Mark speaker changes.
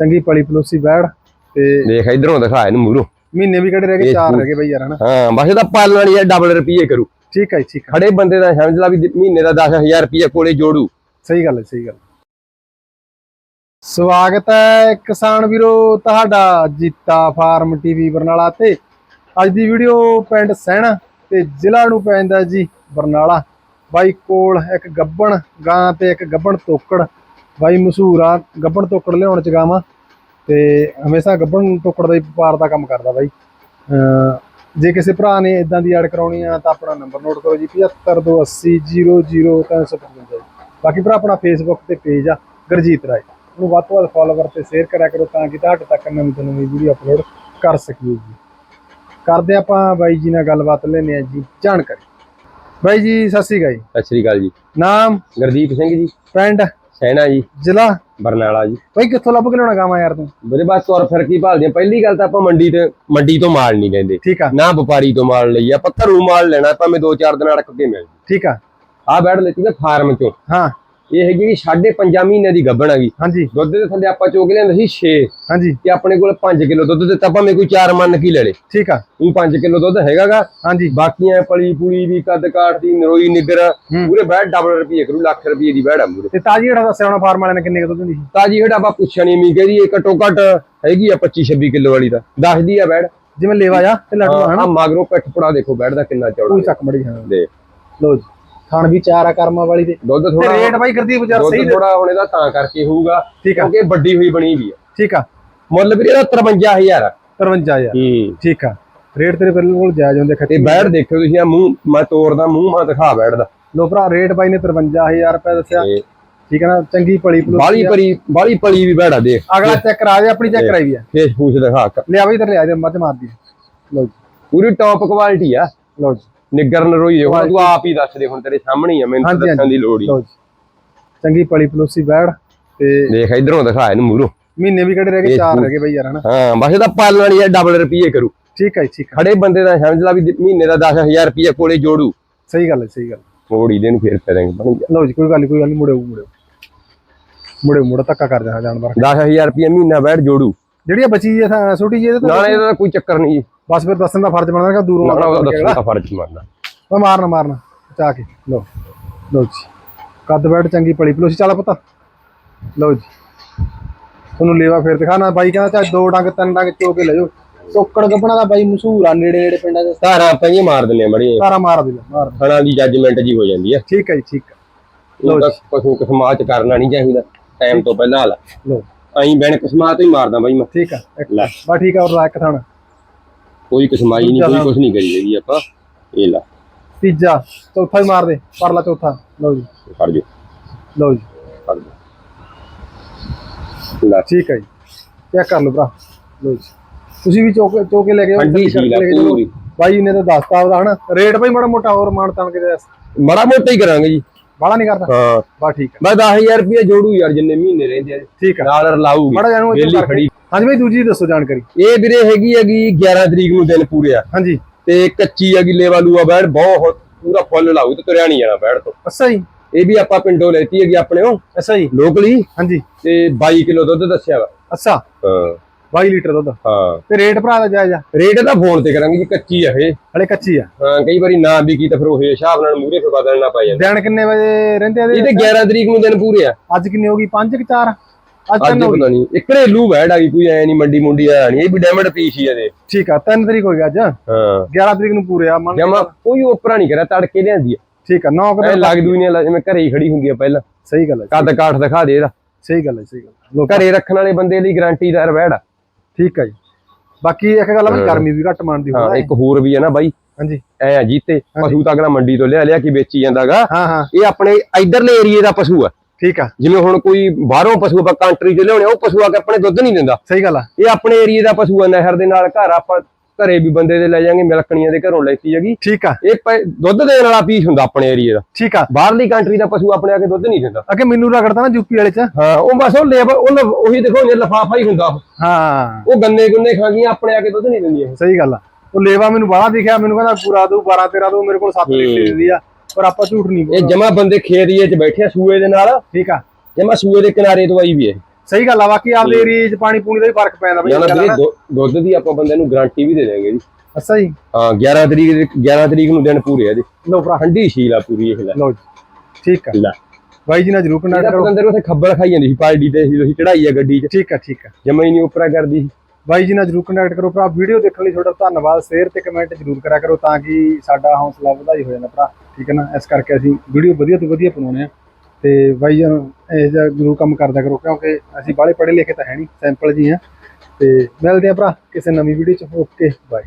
Speaker 1: ਚੰਗੀ ਪਲੀ ਪਲੋਸੀ ਬੈੜ ਤੇ
Speaker 2: ਦੇਖ ਇਧਰੋਂ ਦਿਖਾ ਇਹਨੂੰ ਮੂਰੋਂ
Speaker 1: ਮਹੀਨੇ ਵੀ ਕਿਹੜੇ ਰਹਿ ਗਏ? ਚਾਰ ਰਹਿ ਗਏ ਬਈ ਯਾਰ ਹਨਾ?
Speaker 2: ਹਾਂ ਬਸ ਇਹਦਾ ਪਾਲਣ ਵਾਲੀ ਡਬਲ ਰੁਪਏ ਕਰੂ।
Speaker 1: ਠੀਕ ਹੈ ਠੀਕ ਹੈ
Speaker 2: ਖੜੇ ਬੰਦੇ ਦਾ ਸਮਝ ਲਾ ਵੀ ਮਹੀਨੇ ਦਾ 10000 ਰੁਪਏ ਕੋਲੇ ਜੋੜੂ।
Speaker 1: ਸਹੀ ਗੱਲ ਹੈ ਸਹੀ ਗੱਲ। ਸਵਾਗਤ ਹੈ ਕਿਸਾਨ ਵੀਰੋ ਤੁਹਾਡਾ ਜੀਤਾ ਫਾਰਮ ਟੀਵੀ ਬਰਨਾਲਾ ਤੇ। ਅੱਜ ਦੀ ਵੀਡੀਓ ਪਿੰਡ ਸਹਿਣਾ ਤੇ ਜ਼ਿਲ੍ਹਾ ਨੂੰ ਪੈਂਦਾ ਜੀ ਬਰਨਾਲਾ। ਬਾਈ ਕੋਲ ਇੱਕ ਗੱਬਣ ਗਾਂ ਤੇ ਇੱਕ ਗੱਬਣ ਤੋਕੜ। ਬਾਈ ਮਸ਼ਹੂਰ ਆ ਗੱਬਣ ਤੋਕੜ ਲਿਆਉਣ ਚ ਗਾਵਾਂ। ਤੇ ਹਮੇਸ਼ਾ ਗੱਬਣ ਤੋਕੜ ਦਾ ਹੀ ਵਪਾਰ ਦਾ ਕੰਮ ਕਰਦਾ ਬਾਈ। ਜੇ ਕਿਸੇ ਭਰਾ ਨੇ ਇਦਾਂ ਦੀ ਐਡ ਕਰਾਉਣੀ ਆ ਤਾਂ ਆਪਣਾ ਨੰਬਰ ਨੋਟ ਕਰੋ ਜੀ 7528000355 ਬਾਕੀ ਭਰਾ ਆਪਣਾ ਫੇਸਬੁੱਕ ਤੇ ਪੇਜ ਆ ਗੁਰਜੀਤ ਰਾਏ। ਉਹਨੂੰ ਵੱਧ ਤੋਂ ਵੱਧ ਫਾਲੋਵਰ ਤੇ ਸ਼ੇਅਰ ਕਰਿਆ ਕਰੋ ਤਾਂ ਕਿ ਤੁਹਾਡੇ ਤੱਕ ਨਵੀਂ ਤੋਂ ਨਵੀਂ ਵੀਡੀਓ ਅਪਲੋਡ ਕਰ ਸਕੀਏ ਜੀ। ਕਰਦੇ ਆਪਾਂ ਬਾਈ ਜੀ ਨਾਲ ਗੱਲਬਾਤ ਲੈਣੇ ਆ ਜੀ ਜਾਣਕਾਰੀ। ਬਾਈ ਜੀ ਸਤਿ ਸ਼੍ਰੀ ਅਕਾਲ ਜੀ।
Speaker 2: ਸਤਿ ਸ੍ਰੀ ਅਕਾਲ ਜੀ।
Speaker 1: ਨਾਮ?
Speaker 2: ਗੁਰਦੀਪ ਸਿੰਘ ਜੀ।
Speaker 1: ਪਿੰਡ?
Speaker 2: ਸੈਣਾ ਜੀ।
Speaker 1: ਜ਼ਿਲ੍ਹਾ?
Speaker 2: ਬਰਨਾਲਾ ਜੀ।
Speaker 1: ਬਾਈ ਕਿੱਥੋਂ ਲੱਭ ਕੇ ਲਿਆਉਣਾ ਗਾਵਾਂ ਯਾਰ ਤੂੰ?
Speaker 2: ਮੇਰੇ ਬਾਅਦ ਤੁਰ ਫਿਰ ਕੀ ਭਾਲਦੇ ਆ? ਪਹਿਲੀ ਗੱਲ ਤਾਂ ਆਪਾਂ ਮੰਡੀ ਤੇ ਮੰਡੀ ਤੋਂ ਮਾਲ ਨਹੀਂ ਲੈਂਦੇ।
Speaker 1: ਠੀਕ ਆ।
Speaker 2: ਨਾ ਵਪਾਰੀ ਤੋਂ ਮਾਲ ਲਈ ਆਪਾਂ ਘਰੋਂ ਮਾਲ ਲੈਣਾ ਭਾਵੇਂ 2-4 ਦਿਨ ਅੜਕ ਕੇ ਮਿਲ
Speaker 1: ਠੀਕ ਆ।
Speaker 2: ਆਹ ਬੈੜ ਲੈਤੀ ਨਾ ਫਾਰਮ ਚੋਂ।
Speaker 1: ਹਾਂ।
Speaker 2: ਇਹ ਹੈਗੀ ਕਿ ਸਾਢੇ ਪੰਜਾਂ ਮਹੀਨੇ ਦੀ ਗੱਭਣ ਹੈਗੀ
Speaker 1: ਹਾਂਜੀ।
Speaker 2: ਦੁੱਧ ਦੇ ਥੱਲੇ ਆਪਾਂ ਚੋਕ ਲਿਆਂਦੇ ਸੀ 6
Speaker 1: ਹਾਂਜੀ।
Speaker 2: ਤੇ ਆਪਣੇ ਕੋਲ 5 ਕਿਲੋ ਦੁੱਧ ਦਿੱਤਾ ਭਾਵੇਂ ਕੋਈ 4 ਮੰਨ ਕੀ ਲੈ ਲੇ।
Speaker 1: ਠੀਕ ਆ।
Speaker 2: ਉਹ 5 ਕਿਲੋ ਦੁੱਧ ਹੈਗਾਗਾ।
Speaker 1: ਹਾਂਜੀ।
Speaker 2: ਬਾਕੀਆਂ ਪਲੀ ਪੁਲੀ ਦੀ ਕੱਦ ਕਾਠ ਦੀ ਨਰੋਈ ਨਿਗਰ। ਪੂਰੇ ਬੈੜ ਡਬਲ ਰੁਪਏ ਕਰੂ ਲੱਖ ਰੁਪਏ ਦੀ ਬੈੜ ਆ ਮੂਰੇ।
Speaker 1: ਤੇ ਤਾਜੀ ਜਿਹੜਾ ਦੱਸਿਆ ਹੋਣਾ ਫਾਰਮ ਵਾਲਿਆਂ ਨੇ ਕਿੰਨੇ ਕੁ ਦੁੱਧ ਦਿੰਦੀ ਸੀ?
Speaker 2: ਤਾਜੀ ਹੇੜਾ ਆਪਾਂ ਪੁੱਛਿਆ ਨਹੀਂ ਮੀ ਕਹਿੰਦੀ ਇਹ ਘਟੋ ਘਟ ਹੈਗੀ ਆ 25 26 ਕਿਲੋ ਵਾਲੀ ਦਾ ਦੱਸਦੀ ਆ ਬੈੜ
Speaker 1: ਜਿਵੇਂ ਲੇਵਾ ਜਾ ਤੇ ਲੱਡੂ ਹਨਾ
Speaker 2: ਮਗਰੋਂ ਪਿੱਠ ਪੜਾ ਦੇਖੋ ਬੈੜ ਦਾ ਕਿੰਨਾ ਚੌੜਾ।
Speaker 1: ਕੋਈ ਚੱਕ ਮੜੀ ਹਾਂ।
Speaker 2: ਦੇ
Speaker 1: ਲੋ ਜੀ। ਥਣ ਵੀ ਚਾਰ ਆ ਕਰਮਾਂ ਵਾਲੀ ਦੇ।
Speaker 2: ਦੁੱਧ
Speaker 1: ਤੇ
Speaker 2: ਥੋੜਾ
Speaker 1: ਰੇਟ ਬਾਈ ਗੁਰਦੀਪ ਯਾਰ ਸਹੀ
Speaker 2: ਦੁੱਧ
Speaker 1: ਦੇ।
Speaker 2: ਥੋੜਾ ਹੁਣ ਇਹਦਾ ਤਾਂ ਕਰਕੇ ਹੋਊਗਾ
Speaker 1: ਠੀਕ ਆ।
Speaker 2: ਕਿਉਂਕਿ ਵੱਡੀ ਹੋਈ ਬਣੀ ਵੀ ਆ।
Speaker 1: ਠੀਕ ਆ।
Speaker 2: ਮੁੱਲ ਵੀ ਇਹਦਾ 53000 ਆ।
Speaker 1: 53000
Speaker 2: ਹੂੰ।
Speaker 1: ਠੀਕ ਆ। ਰੇਟ ਤੇਰੇ ਬਿਲਕੁਲ ਜਾਇਜ਼ ਹੁੰਦੇ
Speaker 2: ਤੇ
Speaker 1: ਖੱਟੀ
Speaker 2: ਬੈੜ ਦੇਖਿਓ ਤੁਸੀਂ ਆ ਮੂੰਹ ਮੈਂ ਤੋੜਦਾ ਮੂੰਹ ਮਾ ਦਿਖਾ ਬੈੜ ਦਾ
Speaker 1: ਲੋ ਭਰਾ ਰੇਟ ਬਾਈ ਨੇ 53000 ਰੁਪਏ ਦੱਸਿਆ।
Speaker 2: ਤੇ
Speaker 1: ਠੀਕ ਹੈ ਨਾ ਚੰਗੀ ਪਲੀ ਪਲੂਸੀ
Speaker 2: ਬਾਲੀ
Speaker 1: ਆ।
Speaker 2: ਪਰੀ ਬਾਲੀ ਪਲੀ ਵੀ ਬੈੜਾ ਦੇਖ।
Speaker 1: ਅਗਲਾ ਚੈੱਕ ਕਰਾ ਦੇ ਆਪਣੀ ਚੈੱਕ ਕਰਾਈ ਵੀ ਆ।
Speaker 2: ਫੇਸ ਫੂਸ ਦਿਖਾ। ਕ-
Speaker 1: ਲਿਆ ਬਈ ਤੇ ਲਿਆ ਦੇ ਮੱਝ ਮਾਰਦੀ ਲੋ ਜੀ।
Speaker 2: ਪੂਰੀ ਟੌਪ ਕੁਆਲਿਟੀ ਆ।
Speaker 1: ਲੋ ਜੀ।
Speaker 2: ਨਿੱਗਰ ਨਰੋਈ। ਹੁਣ ਤੂੰ ਆਪ ਹੀ ਦੱਸ ਦੇ ਹੁਣ ਤੇਰੇ ਸਾਹਮਣੇ ਹੀ ਆ ਮੈਨੂੰ ਤਾਂ ਦੱਸਣ ਦੀ ਲੋੜ ਹੀ।
Speaker 1: ਜੀ। ਚੰਗੀ ਪਲੀ ਪਲੂਸੀ ਬੈੜ ਤੇ
Speaker 2: ਦੇਖ ਇਧਰੋਂ ਦਿਖਾ ਇਹਨੂੰ ਮੂਰੋਂ
Speaker 1: ਮਹੀਨੇ ਵੀ ਕਿਹੜੇ ਰਹਿ ਗਏ?
Speaker 2: ਇਹ
Speaker 1: ਚਾਰ ਰਹਿ ਗਏ ਬਈ ਯਾਰ ਹਨਾ?
Speaker 2: ਹਾਂ ਬਸ ਇਹਦਾ ਪਾਲਣ ਵਾਲੀ ਹੈ ਡਬਲ ਰੁਪਏ ਕਰੂ।
Speaker 1: ਠੀਕ ਹੈ ਜੀ, ਠੀਕ ਹੈ
Speaker 2: ਖੜੇ ਬੰਦੇ ਦਾ ਸਮਝ ਲਾ ਵੀ ਦ- ਮਹੀਨੇ ਦਾ 10000 ਰੁਪਏ ਕੋਲੇ ਜੋੜੂ।
Speaker 1: ਸਹੀ ਗੱਲ ਹੈ ਸਹੀ ਗੱਲ
Speaker 2: ਮੋੜੀ ਦੇ ਨੂੰ ਫੇਰ ਕਰਾਂਗੇ ਬਣ ਗਿਆ।
Speaker 1: ਲੋ ਜੀ ਕੋਈ ਗੱਲ ਨੀ ਕੋਈ ਗੱਲ ਨਹੀਂ ਮੁੜਿਓ ਮੁੜਿਓ। ਮੁੜਿਓ ਮੁੜ ਧੱਕਾ ਕਰ ਜਾ ਜਾਨਵਰ।
Speaker 2: 10000 ਰੁਪਏ ਮਹੀਨਾ ਬੈਠ ਜੋੜੂ।
Speaker 1: ਜਿਹੜੀ ਆ ਬਚੀ ਹੈ ਛੋਟੀ ਜੀ ਇਹਦੇ ਤੋਂ
Speaker 2: ਨਾਲੇ ਇਹਦਾ ਕੋਈ ਚੱਕਰ ਨਹੀਂ ਜੀ।
Speaker 1: ਬਸ ਫਿਰ ਦੱਸਣ ਦਾ ਫਰਜ਼ ਬਣਦਾ ਕਿ ਦੂਰੋਂ
Speaker 2: ਨਾ
Speaker 1: ਅਗਲਾ-
Speaker 2: ਦੱਸਣ ਦਾ ਫਰਜ਼ ਮੰਨਦਾ
Speaker 1: ਓਏ ਮਾਰਨਾ ਮਾਰਨਾ ਚਾ ਕੇ। ਲੋ ਲੋ ਜੀ। ਕੱਦ ਬੈਠ ਚੰਗੀ ਪਲੀ ਪਲੋਸੀ ਚੱਲ ਪਤਾ। ਲੋ ਜੀ। ਤੁਹਾਨੂੰ ਲੇਵਾ ਫੇਰ ਦਿਖਾਣਾ। ਬਾਈ ਕਹਿੰਦਾ ਚਾਹੇ ਦੋ ਡੰਗ ਤਿੰਨ ਡੰਗ ਚੋ ਕੇ ਲੈ ਜਾਓ। ਟੋਕੜ ਗੱਪਣਾ ਦਾ ਬਾਈ ਮਸ਼ਹੂਰ ਆ ਨੇੜੇ ਨੇੜੇ ਪਿੰਡਾਂ ਦੇ।
Speaker 2: ਧਾਰਾਂ ਆਪਾਂ ਹੀ ਮਾਰ ਦਿੰਨੇ ਮੜੀ
Speaker 1: ਸਾਰਾ ਮਾਰ ਦੇ ਮਾਰ।
Speaker 2: ਖਾਣਾ ਦੀ ਜੱਜਮੈਂਟ ਜੀ ਹੋ ਜਾਂਦੀ ਹੈ
Speaker 1: ਠੀਕ ਹੈ ਜੀ ਠੀਕ ਹੈ।
Speaker 2: ਉਹਦਾ ਪਸ਼ੂ ਕਸਮਾਤ ਕਰਨਾ ਨਹੀਂ ਚਾਹੀਦਾ। ਟਾਈਮ ਤੋਂ ਪਹਿਲਾਂ ਹਾਲ
Speaker 1: ਲੋ।
Speaker 2: ਐਂ ਬੈਣ ਕਸਮਾਤ ਹੀ ਮਾਰਦਾ ਬਾਈ ਮੈਂ।
Speaker 1: ਠੀਕ ਆ
Speaker 2: ਲੈ।
Speaker 1: ਬਸ ਠੀਕ ਆ ਉਹ ਇੱਕ ਥਾਣਾ।
Speaker 2: ਕੋਈ ਕਸਮਾਈ ਨਹੀਂ ਕੋਈ ਕੁਝ ਨਹੀਂ ਕਰੀ ਹੈਗੀ ਆਪਾਂ। ਇਹ ਲਾ।
Speaker 1: ਤੀਜਾ ਚੌਥਾ ਵੀ ਮਾਰ ਦੇ। ਪਰਲਾ ਚੌਥਾ। ਲਓ ਜੀ।
Speaker 2: ਫੜ ਜੋ।
Speaker 1: ਲਓ ਜੀ।
Speaker 2: ਫੜ ਜੋ। ਲੈ।
Speaker 1: ਠੀਕ ਹੈ ਜੀ। ਚੈੱਕ ਕਰ ਲਓ ਭਰਾ। ਲਓ ਜੀ। ਤੁਸੀਂ ਵੀ ਚੋਕੇ ਚੋਕੇ ਲੈ ਜਾਓ।
Speaker 2: ਪੂਰੀ
Speaker 1: ਬਾਈ ਨੇ ਤਾਂ ਦੱਸਤਾ ਉਹਦਾ ਹਨਾ? ਰੇਟ ਬਾਈ ਮਾੜਾ ਮੋਟਾ ਹੋਰ ਮਾਨ ਤਾਨ ਕੇ
Speaker 2: ਬੜਾ ਮੋਟਾ ਹੀ ਕਰਾਂਗੇ ਜੀ।
Speaker 1: ਬਾਲਾ ਨਹੀਂ ਕਰਦਾ?
Speaker 2: ਹਾਂ।
Speaker 1: ਬਸ ਠੀਕ ਹੈ।
Speaker 2: ਮੈਂ 10000 ਰੁਪਏ ਜੋੜੂ ਯਾਰ ਜਿੰਨੇ ਮਹੀਨੇ ਰਹਿੰਦੇ ਆ।
Speaker 1: ਠੀਕ ਹੈ।
Speaker 2: ਨਾਲ ਰਲਾਊਗੀ
Speaker 1: ਮਾੜਾ ਜਾਨੂੰ
Speaker 2: ਵਿਹਲੀ ਖੜੀ।
Speaker 1: ਹਾਂਜੀ ਬਾਈ ਦੂਜੀ ਦੱਸੋ ਜਾਣਕਾਰੀ।
Speaker 2: ਇਹ ਵੀਰੇ ਹੈਗੀ ਹੈਗੀ 11 ਤਰੀਕ ਨੂੰ ਦਿਨ ਪੂਰੇ ਆ।
Speaker 1: ਹਾਂਜੀ।
Speaker 2: ਤੇ ਕੱਚੀ ਹੈਗੀ ਲੇਵਾ ਲੂਆ ਬੈੜ ਬਹੁਤ ਪੂਰਾ ਫੁੱਲ ਲਾਊ ਤੇ ਤੁਰਿਆ ਨਹੀਂ ਜਾਣਾ ਬੈੜ ਤੋਂ।
Speaker 1: ਅੱਛਾ ਜੀ।
Speaker 2: ਇਹ ਵੀ ਆਪਾਂ ਪਿੰਡੋਂ ਲੈਤੀ ਹੈਗੀ ਆਪਣੇ ਉਹ।
Speaker 1: ਅੱਛਾ ਜੀ।
Speaker 2: ਲੋਕਲੀ।
Speaker 1: ਹਾਂਜੀ।
Speaker 2: ਤੇ 22 ਕਿਲੋ ਦੁੱਧ ਦੱਸਿਆ ਵਾ।
Speaker 1: ਅੱਛਾ।
Speaker 2: ਹਾਂ।
Speaker 1: 22 ਲੀਟਰ ਦੁੱਧ।
Speaker 2: ਹਾਂ।
Speaker 1: ਤੇ ਰੇਟ ਭਰਾ ਦਾ ਜਾਇਜ਼? ਆ
Speaker 2: ਰੇਟ ਦਾ ਫੋਨ ਤੇ ਕਰਾਂਗੇ ਜੀ ਕੱਚੀ ਆ ਇਹ।
Speaker 1: ਹਲੇ ਕੱਚੀ ਆ।
Speaker 2: ਹਾਂ ਕਈ ਵਾਰੀ ਨਾ ਵੀ ਕੀ ਤਾਂ ਫਿਰ ਉਹ ਹਿਸਾਬ ਨਾਲ ਮੂਰੇ ਫਿਰ ਬਦਲਣਾ ਪੈ ਜਾਂਦਾ।
Speaker 1: ਦਿਨ ਕਿੰਨੇ ਵਜੇ ਰਹਿੰਦੇ ਆ
Speaker 2: ਇਹ
Speaker 1: ਇਹਦੇ
Speaker 2: ਤੇ 11 ਤਰੀਕ ਨੂੰ ਦਿਨ ਪੂਰੇ ਆ।
Speaker 1: ਅੱਜ ਕਿੰਨੀ ਹੋ ਗਈ? 5 ਕਿ 4 ਅੱਜ ਹੋ
Speaker 2: ਪਤਾ ਨਹੀਂ ਇੱਕ ਘਰੇਲੂ ਬੈੜ ਆ ਗਈ ਕੋਈ ਐ ਨਹੀਂ ਮੰਡੀ ਮੁੰਡੀ ਆ ਨਹੀਂ ਇਹ ਵੀ ਡੈਮਡ ਪੀਸ ਹੀ ਆ ਇਹਦੇ।
Speaker 1: ਠੀਕ ਆ 3 ਤਰੀਕ ਹੋ ਗਈ ਅੱਜ।
Speaker 2: ਹਾਂ।
Speaker 1: 11 ਤਰੀਕ ਨੂੰ ਪੂਰੇ ਆ ਮੰਨ
Speaker 2: ਜਮਾ ਕੋਈ ਉਪਰਾ ਨਹੀਂ ਕਰਿਆ ਤੜਕੇ ਲਿਆਂਦੀ ਆ।
Speaker 1: ਠੀਕ ਆ 9
Speaker 2: ਐ
Speaker 1: ਕਦੇ
Speaker 2: ਲੱਗਦੀ ਨਹੀਂ ਜਿਵੇਂ ਘਰੇ ਹੀ ਖੜੀ ਹੁੰਦੀ ਆ ਪਹਿਲਾਂ।
Speaker 1: ਸਹੀ ਗੱਲ ਹੈ
Speaker 2: ਕੱਦ ਕਾਠ ਦਿਖਾ ਦੇ ਇਹਦਾ।
Speaker 1: ਸਹੀ ਗੱਲ ਹੈ ਸਹੀ ਗੱਲ ਹੈ।
Speaker 2: ਘਰੇ ਰੱਖਣ ਵਾਲੇ ਬੰਦੇ ਲਈ ਗਾਰੰਟੀਦਾਰ ਬੈੜ ਆ।
Speaker 1: ਠੀਕ ਹੈ ਜੀ। ਬਾਕੀ ਇੱਕ ਗੱਲ ਆ ਗਰਮੀ ਵੀ ਘੱਟ ਮੰਨਦੀ
Speaker 2: ਹਾਂ
Speaker 1: ਹੁੰਦਾ
Speaker 2: ਇੱਕ ਹੋਰ ਵੀ ਆ ਨਾ ਬਾਈ।
Speaker 1: ਹਾਂਜੀ।
Speaker 2: ਐ ਆ ਜੀਤੇ ਪਸ਼ੂ ਤਾਂ ਅਗਲਾ ਮੰਡੀ ਤੋਂ ਲਿਆ ਲਿਆ ਕੇ ਵੇਚੀ ਜਾਂਦਾਗਾ।
Speaker 1: ਹਾਂ ਹਾਂ।
Speaker 2: ਇਹ ਆਪਣੇ ਇਧਰਲੇ ਏਰੀਏ ਦਾ ਪਸ਼ੂ ਆ।
Speaker 1: ਠੀਕ ਆ।
Speaker 2: ਜਿਵੇਂ ਹੁਣ ਕੋਈ ਬਾਹਰੋਂ ਪਸ਼ੂ ਆਪਾਂ ਕੰਟਰੀ 'ਚ ਲਿਆਉਣੇ ਉਹ ਪਸ਼ੂ ਆ ਕੇ ਆਪਣੇ ਦੁੱਧ ਨਹੀਂ ਦਿੰਦਾ।
Speaker 1: ਸਹੀ ਗੱਲ ਆ।
Speaker 2: ਇਹ ਆਪਣੇ ਏਰੀਏ ਦਾ ਪਸ਼ੂ ਆ ਨਹਿਰ ਦੇ ਨਾਲ ਘਰ ਆਪਾਂ ਘਰੇ ਵੀ ਬੰਦੇ ਦੇ ਲੈ ਜਾਾਂਗੇ ਮਿਲਕਣੀਆਂ ਦੇ ਘਰੋਂ ਲੈਤੀ ਹੈਗੀ।
Speaker 1: ਠੀਕ ਆ।
Speaker 2: ਇਹ ਦੁੱਧ ਦੇਣ ਵਾਲਾ ਪੀਸ ਹੁੰਦਾ ਆਪਣੇ ਏਰੀਏ ਦਾ।
Speaker 1: ਠੀਕ ਆ।
Speaker 2: ਬਾਹਰਲੀ ਕੰਟਰੀ ਦਾ ਪਸ਼ੂ ਆਪਣੇ ਆ ਕੇ ਦੁੱਧ ਨਹੀਂ ਦਿੰਦਾ।
Speaker 1: ਅੱਗੇ ਮੈਨੂੰ ਰਗੜਦਾ ਨਾ ਯੂਪੀ ਵਾਲੇ ਚ।
Speaker 2: ਹਾਂ ਉਹ ਬਸ ਉਹ ਲੇਬਰ ਉਹ ਉਹੀ ਦੇਖੋ ਜੇ ਲਫਾਫਾ ਹੀ ਹੁੰਦਾ ਉਹ।
Speaker 1: ਹਾਂ।
Speaker 2: ਉਹ ਗੰਨੇ ਗੁੰਨੇ ਖਾ ਗਈਆਂ ਆਪਣੇ ਆ ਕੇ ਦੁੱਧ ਨਹੀਂ ਦਿੰਦੀਆਂ
Speaker 1: ਸਹੀ ਗੱਲ ਆ। ਉਹ ਲੇਵਾ ਮੈਨੂੰ ਬਾਹਲਾ ਦਿਖਿਆ ਮੈਨੂੰ ਕਹਿੰਦਾ ਪੂਰਾ ਦੂ 12 13 ਦੂ ਮੇਰੇ ਕੋਲ 7 ਲੀਟਰ ਦਿੰਦੀ ਆ ਪਰ ਆਪਾਂ ਝੂਠ ਨਹੀਂ
Speaker 2: ਇਹ ਜਮਾ ਬੰਦੇ ਖੇਤ ਏਰੀਏ 'ਚ ਬੈਠੇ ਆ ਸੂਏ ਦੇ ਨਾਲ।
Speaker 1: ਠੀਕ ਆ।
Speaker 2: ਜਮਾ ਸੂਏ ਦੇ ਕਿਨਾਰੇ ਤੋਂ ਆਈ ਵੀ ਇਹ।
Speaker 1: ਸਹੀ ਗੱਲ ਆ ਬਾਕੀ ਆਪਦੇ ਏਰੀਏ 'ਚ ਪਾਣੀ ਪੂਣੀ ਦਾ ਵੀ ਫ਼ਰਕ ਪੈਂਦਾ ਬਈ ਆ
Speaker 2: ਵੀਰੇ। ਦੁ- ਦੁੱਧ ਦੀ ਆਪਾਂ ਬੰਦੇ ਨੂੰ ਗਾਰੰਟੀ ਵੀ ਦੇ ਦੇਵਾਂਗੇ ਜੀ।
Speaker 1: ਅੱਛਾ ਜੀ।
Speaker 2: ਹਾਂ 11 ਤਰੀਕ ਦੇ- 11 ਤਰੀਕ ਨੂੰ ਦਿਨ ਪੂਰੇ ਆ ਜੀ
Speaker 1: ਲਓ ਭਰਾ।
Speaker 2: ਠੰਡੀ ਸ਼ੀਲ ਆ ਪੂਰੀ ਇਹ ਲੈ।
Speaker 1: ਲਓ ਜੀ। ਠੀਕ ਆ।
Speaker 2: ਲੈ।
Speaker 1: ਬਾਈ ਜੀ ਨਾਲ ਜਰੂਰ ਕੰਟੈਕਟ ਕਰੋ।
Speaker 2: ਪਤੰਦਰ ਉੱਥੇ ਖੱਬਲ ਖਾਈ ਜਾਂਦੀ ਸੀ ਪਾਰਟੀ ਤੇ ਸੀ ਤੁਸੀਂ ਚੜਾਈ ਆ ਗੱਡੀ 'ਚ।
Speaker 1: ਠੀਕ ਆ ਠੀਕ ਆ।
Speaker 2: ਜਮਾ ਹੀ ਨਹੀਂ ਉਪਰਾ ਕਰਦੀ ਸੀ।
Speaker 1: ਬਾਈ ਜੀ ਨਾਲ ਜਰੂਰ ਕੰਟੈਕਟ ਕਰੋ ਭਰਾ। ਵੀਡੀਓ ਦੇਖਣ ਲਈ ਤੁਹਾਡਾ ਧੰਨਵਾਦ। ਸ਼ੇਅਰ ਤੇ ਕਮੈਂਟ ਜਰੂਰ ਕਰਿਆ ਕਰੋ ਤਾਂ ਕਿ ਸਾਡਾ ਹੌਸਲਾ ਵਧਾਈ ਹੋ ਜਾਂਦਾ ਭਰਾ। ਠੀਕ ਹੈ ਨਾ? ਇਸ ਕਰਕੇ ਅਸੀਂ ਵੀਡੀਓ ਵਧੀਆ ਤੋਂ ਵਧੀਆ ਬਣਾਉਣੇ ਆ ਤੇ ਬਾਈ ਜੀ, ਇਹ ਜਿਹਾ ਜਰੂਰ ਕੰਮ ਕਰਦਾ ਕਰੋ, ਕਿਉਂਕਿ ਅਸੀਂ ਬਾਹਲੇ ਪੜ੍ਹੇ ਲਿਖੇ ਤਾਂ ਹੈ ਨਹੀਂ। ਸੈਂਪਲ ਜੀ ਆ ਤੇ ਮਿਲਦੇ ਆ ਭਰਾ ਕਿਸੇ ਨਵੀਂ ਵੀਡੀਓ ਚ। Okay bye